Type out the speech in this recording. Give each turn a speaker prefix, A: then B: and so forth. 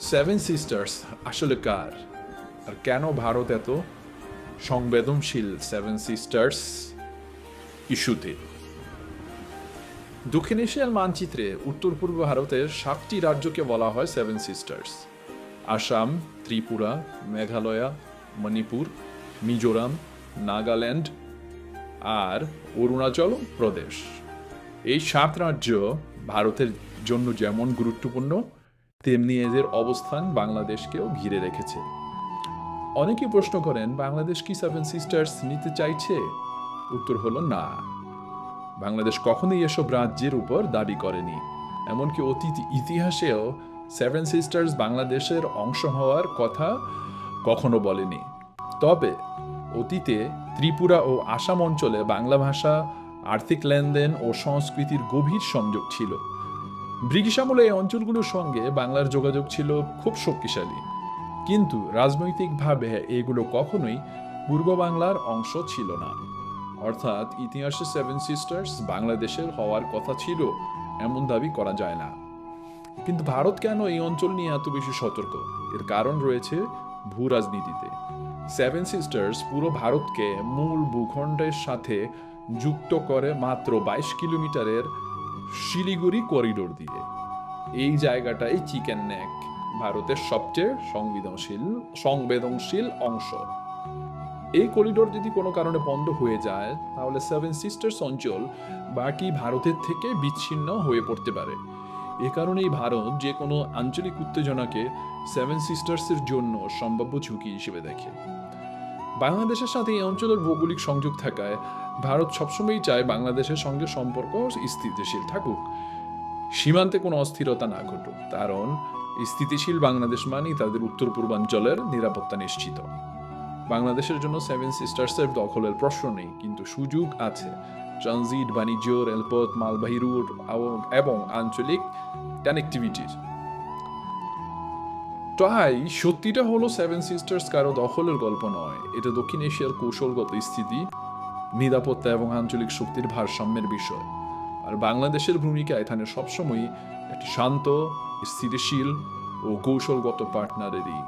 A: Seven sisters আসলে কার আর কেন ভারত এত সংবেদনশীল সেভেন সিস্টার্স ইস্যুতে দক্ষিণ এশিয়ার মানচিত্রে উত্তর পূর্ব ভারতের সাতটি রাজ্যকে বলা হয় সেভেন সিস্টার্স আসাম ত্রিপুরা মেঘালয়া মণিপুর মিজোরাম নাগাল্যান্ড আর অরুণাচল প্রদেশ এই সাত রাজ্য ভারতের জন্য যেমন গুরুত্বপূর্ণ তেমনি এদের অবস্থান বাংলাদেশকেও ঘিরে রেখেছে। অনেকে প্রশ্ন করেন, বাংলাদেশ কি সেভেন সিস্টার্স নিতে চাইছে? উত্তর হলো না। বাংলাদেশ কখনোই এসব রাজ্যের উপর দাবি করেনি। এমনকি অতীত ইতিহাসেও সেভেন সিস্টার্স বাংলাদেশের অংশ হওয়ার কথা কখনো বলেনি। তবে অতীতে ত্রিপুরা ও আসাম অঞ্চলে বাংলা ভাষা, আর্থিক লেনদেন ও সংস্কৃতির গভীর সংযোগ ছিল। ব্রিটিশ আমলে এই অঞ্চলগুলোর সঙ্গে বাংলার যোগাযোগ ছিল খুব শক্তিশালী। কিন্তু রাজনৈতিকভাবে এগুলো কখনোই পূর্ব বাংলার অংশ ছিল না। অর্থাৎ ইতিহাসে সেভেন সিস্টার্স বাংলাদেশের হওয়ার কথা ছিল, এমন দাবি করা যায় না। কিন্তু ভারত কেন এই অঞ্চল নিয়ে এত বেশি সতর্ক? এর কারণ রয়েছে ভূ রাজনীতিতে। সেভেন সিস্টার্স পুরো ভারতকে মূল ভূখণ্ডের সাথে যুক্ত করে মাত্র বাইশ কিলোমিটারের শিলিগুড়ি করিডোর দিয়ে। এই জায়গাটাই চিকেন নেক, ভারতের সবচেয়ে সংবেদনশীল সংবেদনশীল অংশ। এই করিডোর যদি কোনো কারণে বন্ধ হয়ে যায়, তাহলে সেভেন সিস্টার্স অঞ্চল বাকি ভারতের থেকে বিচ্ছিন্ন হয়ে পড়তে পারে। এ কারণেই ভারত যে কোনো আঞ্চলিক উত্তেজনাকে সেভেন সিস্টার্সের জন্য সম্ভাব্য ঝুঁকি হিসেবে দেখে। বাংলাদেশের সাথে এই অঞ্চলের ভৌগোলিক সংযোগ থাকায় ভারত সবসময়ই চায় বাংলাদেশের সঙ্গে সম্পর্ক স্থিতিশীল থাকুক। সীমান্তে কোনো অস্থিরতা না ঘটুক, কারণ স্থিতিশীল বাংলাদেশ মানেই তাদের উত্তর পূর্বাঞ্চলের নিরাপত্তা নিশ্চিত। বাংলাদেশের জন্য সেভেন সিস্টার্সের দখলের প্রশ্ন নেই, কিন্তু সুযোগ আছে। ট্রানজিট, বাণিজ্য, রেলপথ, মালবাহী রুট এবং- আঞ্চলিক কানেক্টিভিটির তাই সত্যিটা হলো সেভেন সিস্টার্স কারও দখলের গল্প নয়। এটা দক্ষিণ এশিয়ার কৌশলগত স্থিতি, নিরাপত্তা এবং আঞ্চলিক শক্তির ভারসাম্যের বিষয়। আর বাংলাদেশের ভূমিকা এখানে সবসময়ই একটি শান্ত, স্থিতিশীল ও কৌশলগত পার্টনারেরই